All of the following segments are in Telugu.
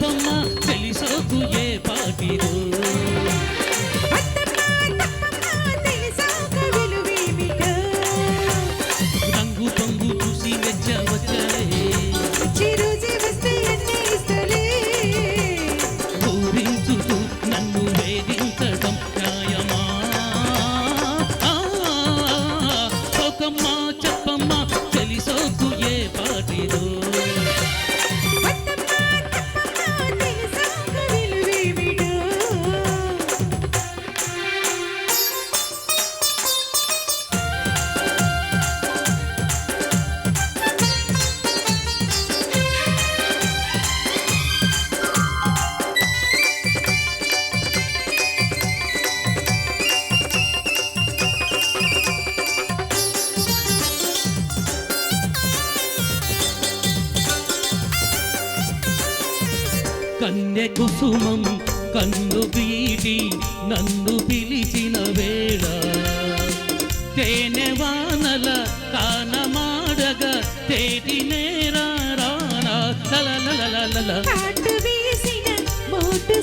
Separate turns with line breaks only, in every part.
పాపమ్మ తెలుసోకు ఏ పాటిదో. కన్య కుసుమం కన్ను వీటి నన్ను పిలిచిన వేళ. తేనె వానల కానమాడగ తేటి నేరా రానా. లల
లల లల మోటు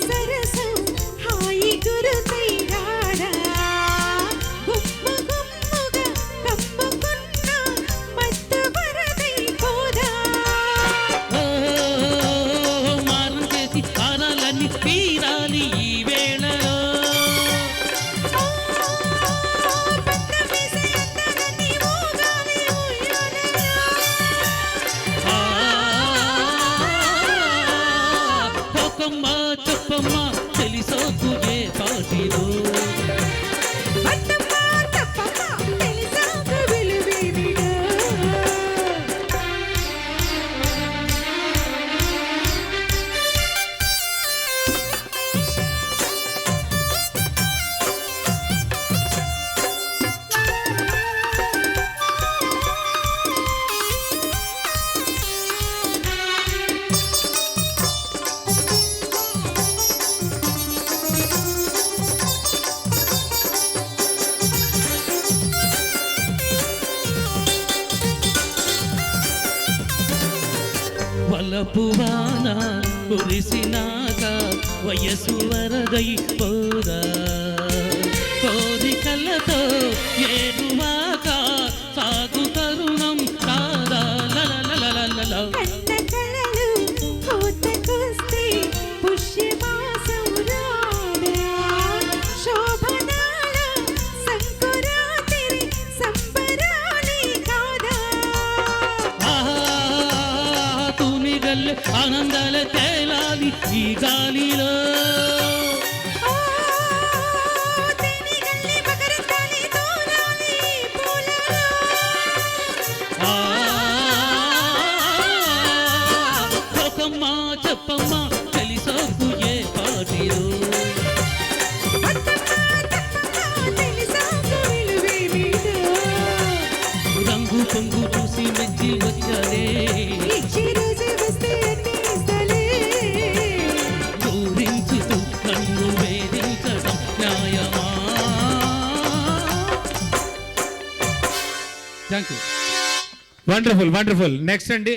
చెప్పమ్మా చెప్పమ్మా తెలిసోకు ఏ పాటిలో వలపు వాన కురిసినాక వయసు వరదై పోరా కోరికలతో ఏరువాక ఆనందాల తేలాలి ఈ గాలిలో చెప్పమ్మ thank you
wonderful wonderful next అండి.